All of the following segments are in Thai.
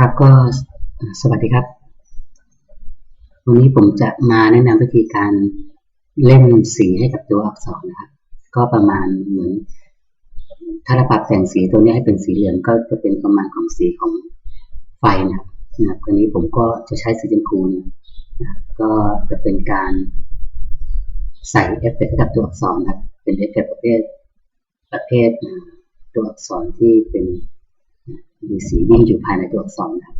ครับก็สวัสดีครับ วันนี้ผมจะมาแนะนำวิธีการเล่นสีให้กับตัวอักษรนะครับ ก็ประมาณเหมือน ถ้าเราปรับแต่งสีตัวนี้ให้เป็นสีเหลืองก็จะเป็นประมาณของสีของไฟนะครับนะครับคราวนี้ผมก็จะใช้สีชมพูนี่นะก็จะเป็นการใส่เอฟเฟกต์ให้กับตัวอักษรนะครับ เป็นเอฟเฟกต์ประเภทประเภทตัวอักษรที่เป็น มีสีวิ่งอยู่ภายในตัวอักษรนะครับ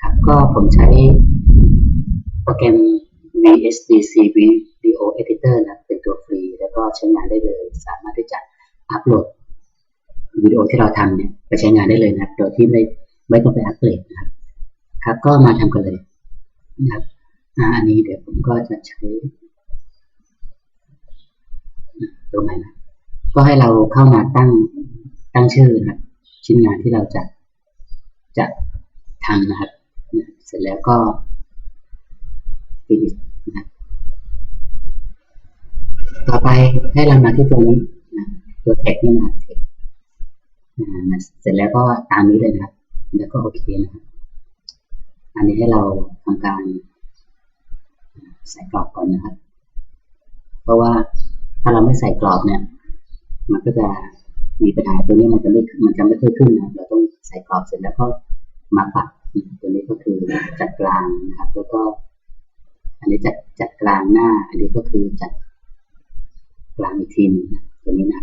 ครับ ก็ผมใช้โปรแกรม VSDC Video Editor นะเป็นตัวฟรี แล้วก็ใช้งานได้เลย สามารถที่จะอัปโหลดวิดีโอที่เราทำเนี่ยไปใช้งานได้เลยนะครับ โดยที่ไม่ไม่ต้องไปอัปเกรดนะครับ ครับก็มาทำกันเลยนะครับอันนี้เดี๋ยวผมก็จะใช้ตัวใหม่นะก็ให้เราเข้ามาตั้งตั้งชื่อนะครับ ชิ้นงานที่เราจะจะทำนะครับ เสร็จแล้วก็ปิดนะต่อไปให้เรามาที่ตัวนี้นะตัวแท็กนี่นะครับเท็กนะเสร็จแล้วก็ตามนี้เลยนะครับ แล้วก็โอเคนะครับ อันนี้ให้เราทำการใส่กรอบก่อนนะครับ เพราะว่าถ้าเราไม่ใส่กรอบเนี่ย มันก็จะ มีปัญหาตัวนี้มันจะไม่มันจะไม่ค่อยขึ้นนะเราต้องใส่กรอบเสร็จแล้วก็มาปักตัวนี้ก็คือจัดกลางนะครับ แล้วก็ อันนี้จัดจัดกลางหน้า อันนี้ก็คือจัดกลางอีกทีนะตัวนี้นะ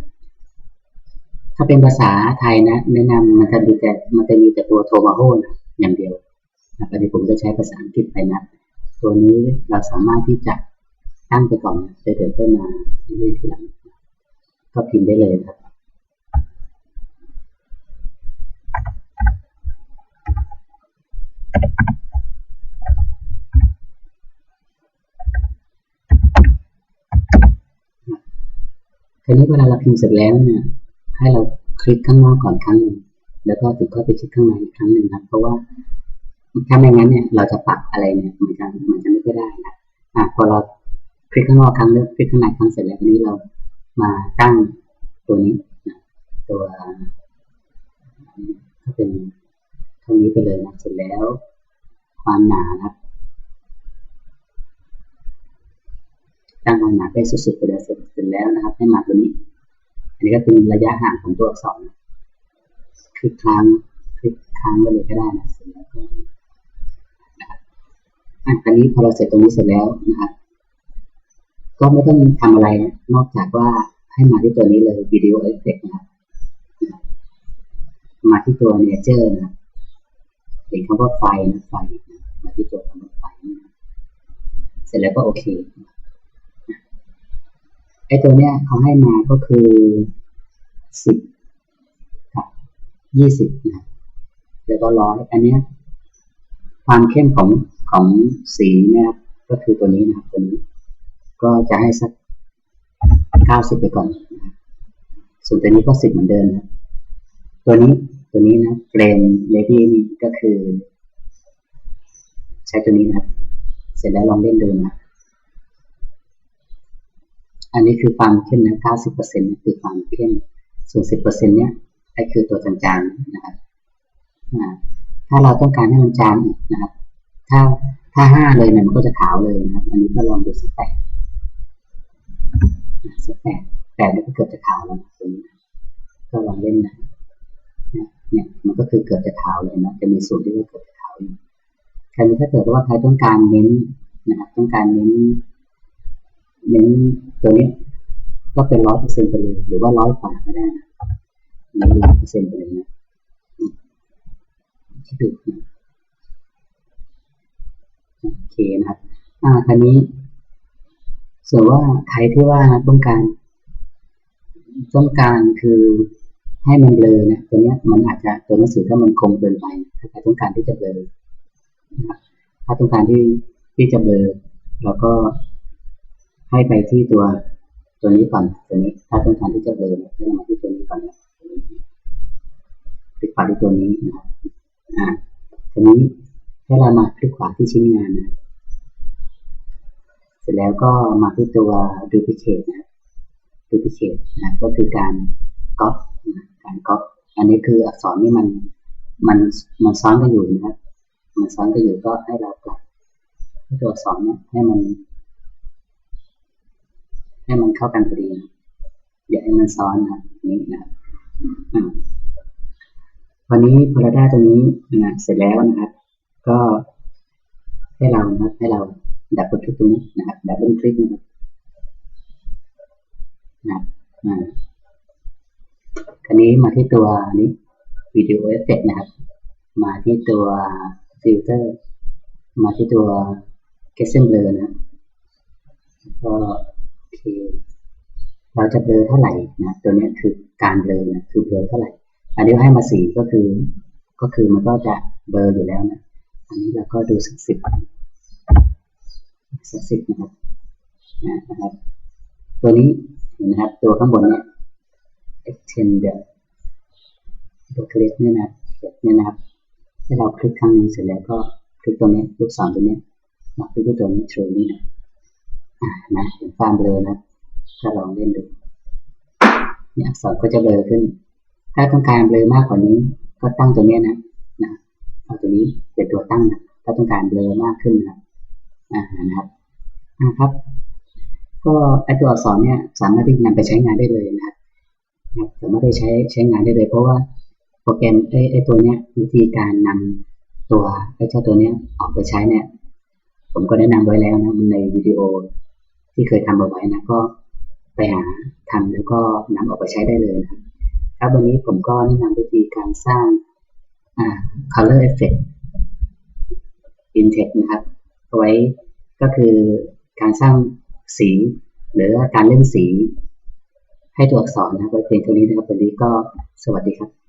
ถ้าเป็นภาษาไทยนะแนะนำมันจะมีแต่มันจะมีแต่ตัวโทมาโฮนะอย่างเดียวนะอันนี้ผมจะใช้ภาษาอังกฤษไปนะ ตัวนี้เราสามารถที่จะตั้งไปก่อนเดี๋ยวเพิ่มมาเรื่อยๆทีหลังก็พิมพ์ได้เลยครับ ทีนี้เวลาเราพิมพ์เสร็จแล้วเนี่ยให้เราคลิกข้างนอกก่อนครั้งหนึ่งแล้วก็ถึงเข้าไปคลิกข้างในอีกครั้งหนึ่งครับเพราะว่าถ้าไม่งั้นเนี่ยเราจะปรับอะไรเนี่ยมันจะมันจะไม่ได้นะอะพอเราคลิกข้างนอกครั้งนึงคลิกข้างในครั้งเสร็จแล้วทีนี้เรามาตั้งตัวนี้นะตัวก็เป็นเท่านี้ไปเลยนะเสร็จแล้ว ความหนานะ ตั้งความหนาได้สุดๆไปเลยเสร็จแล้วนะครับ ให้มาตัวนี้ อันนี้ก็เป็นระยะห่างของตัวอักษรคลิกค้างคลิกค้างไปเลยก็ได้นะเสร็จแล้วก็นะครับอันนี้พอเราเสร็จตรงนี้เสร็จแล้วนะครับก็ไม่ต้องทำอะไรนะนอกจากว่าให้มาที่ตัวนี้เลยวิดีโอเอฟเฟกนะครับมาที่ตัวเนเจอร์นะครับเห็นคำว่าไฟนะไฟมาที่ตัวคำว่าไฟนะเสร็จแล้วก็โอเค ไอ้ตัวเนี้ยเขาให้มาก็คือสิบกับยี่สิบนะแล้วก็ร้อยอันเนี้ยความเข้มของของสีเนี่ยก็คือตัวนี้นะครับตัวนี้ ก็จะให้สักเก้าสิบไปก่อนนะส่วนตัวนี้ก็สิบเหมือนเดิมนะตัวนี้ตัวนี้นะเฟรมเลดี้นี่ก็คือ ใช้ตัวนี้นะครับ เสร็จแล้วลองเล่นดูนะ อันนี้คือความเข้มนะ90%คือความเข้ม ส่วน10%เนี่ยไอ้คือตัวจางๆนะครับถ้าเราต้องการให้มันจางอีกนะครับ ถ้าถ้าห้าเลยเนี่ยมันก็จะขาวเลยนะครับ อันนี้ก็ลองดูสักแปดสักแปดแปดนี่ก็เกือบจะขาวแล้วตรงนี้ก็ลองเล่นนะเนี่ยมันก็คือเกือบจะขาวเลยนะ จะมีส่วนที่ว่าเกือบจะขาวอยู่คราวนี้ถ้าเกิดว่าใครต้องการเน้นนะครับ ต้องการเน้น เน้นตัวนี้ก็เป็นร้อยเปอร์เซ็นต์ไปเลย หรือว่าร้อยกว่าก็ได้นะนี่ร้อยเปอร์เซ็นต์ไปเลยนะคิดดูโอเคนะครับ อ่าคันนี้ ส่วนว่าใครที่ว่าต้องการ ต้องการคือให้มันเบลอนะตัวนี้มันอาจจะตัวหนังสือถ้ามันคงเกินไปถ้าใครต้องการที่จะเบลอถ้าต้องการที่ที่จะเบลอเราก็ ให้ไปที่ตัวตัวนี้ก่อนตัวนี้ ถ้าต้องการที่จะเดินให้มาที่ตัวนี้ก่อนนะคลิกขวาที่ตัวนี้นะครับอ่าตัวนี้ให้เรามาคลิกขวาที่ชิ้นงานนะเสร็จแล้วก็มาที่ตัว duplicate นะ duplicate นะก็คือการก๊อปนะการก๊อปอันนี้คืออักษรนี่มันมันมันซ้อนกันอยู่นะครับ มันซ้อนกันอยู่ก็ให้เราปรับตัวอักษรเนี่ยให้มัน ให้มันเข้ากันพอดี อย่าให้มันซ้อนนะนี่นะวันนี้พอเราได้ตรงนี้นะเสร็จแล้วนะครับ ก็ให้เรานะครับให้เราดับเบิลคลิกตรงนี้นะครับดับเบิลคลิกนะครับนะครับอ่คราวนี้มาที่ตัวนี้วิดีโอเอฟเฟกนะครับ มาที่ตัวฟิลเตอร์มาที่ตัว g e s s e n Blur นะครับก็ โอเราจะเบลอเท่าไหร่นะตัวนี้คือการเบลอนะคือเบลอเท่าไหร่ อันนี้ให้มาสีก็คือ ก็คือมันก็จะเบลออยู่แล้วนะอันนี้เราก็ดูสักสิบสักสิบนะครับนะครับ ตัวนี้เห็นนะครับ ตัวข้างบนเนี่ย extend ตัวคลิกเนี่ยนะเนี่ยนะครับให้เราคลิกครั้งหนึ่งเสร็จแล้วก็คลิกตรงนี้ลูกศรตัวนี้มาคลิกที่ตัวนี้ true นี่นะ นะเห็นความเบลอนะถ้าลองเล่นดูเนี่ยอักษรก็จะเบลอขึ้น ถ้าต้องการเบลอมากกว่านี้ ก็ตั้งตัวเนี้ยนะนะเอาตัวนี้เป็นตัวตั้งนะถ้าต้องการเบลอมากขึ้นนะอ่านะครับอ่าครับ ก็ไอตัวอักษรเนี่ยสามารถที่จะนำไปใช้งานได้เลยนะครับสามารถได้ใช้ใช้งานได้เลย เพราะว่าโปรแกรมไอไอตัวเนี้ยวิธีการนำตัวไอเจ้าตัวเนี้ยออกไปใช้เนี่ย ผมก็แนะนำไว้แล้วนะในวิดีโอ ที่เคยทำเอาไว้นะก็ไปหาทำแล้วก็นำออกไปใช้ได้เลยนะครับครับวันนี้ผมก็แนะนำวิธีการสร้าง color effect in text นะครับเอาไว้ก็คือการสร้างสี หรือการเล่นสี ให้ตัวอักษรนะครับไว้เพียงเท่านี้นะครับวันนี้ก็สวัสดีครับ